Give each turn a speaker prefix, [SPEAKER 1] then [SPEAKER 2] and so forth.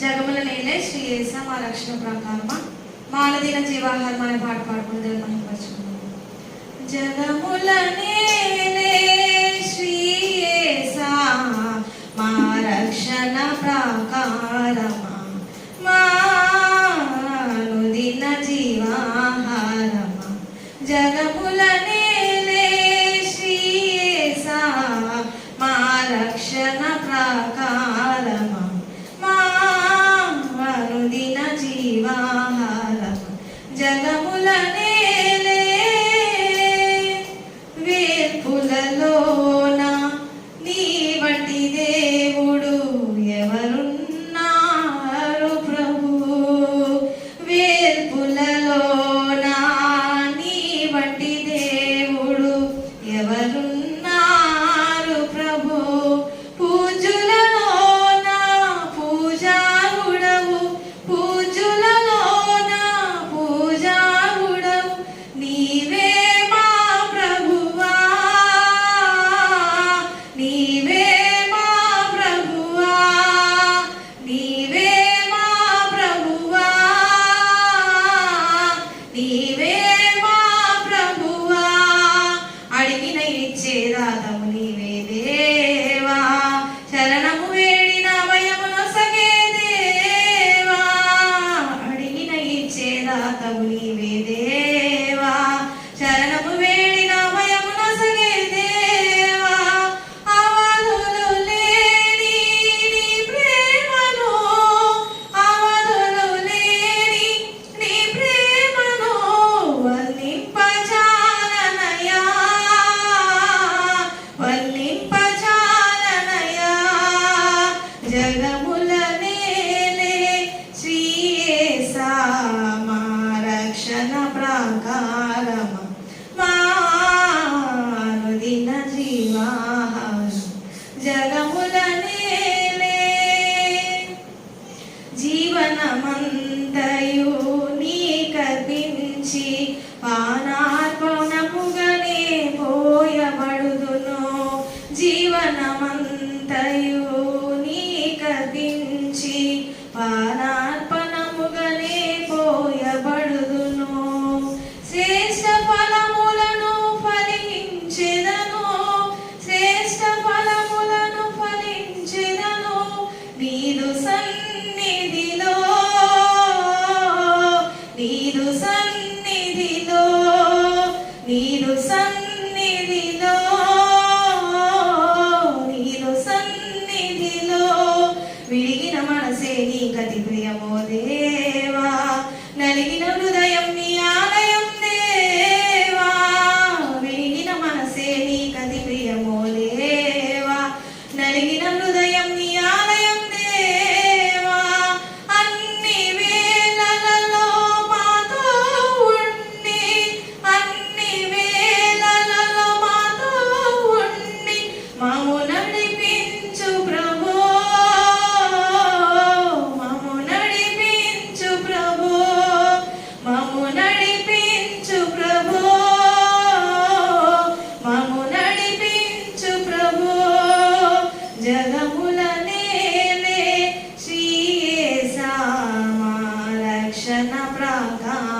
[SPEAKER 1] జగముల నేనే శ్రీ ఏసా మా రక్షణ ప్రకారమా? మాలదీన పాట అనే పాట పాడుకుంటే మనం జగములనే వినయని చేరాదముని జీవనమ? జగముల నేనే శ్రీ రక్షణ ప్రాధాన్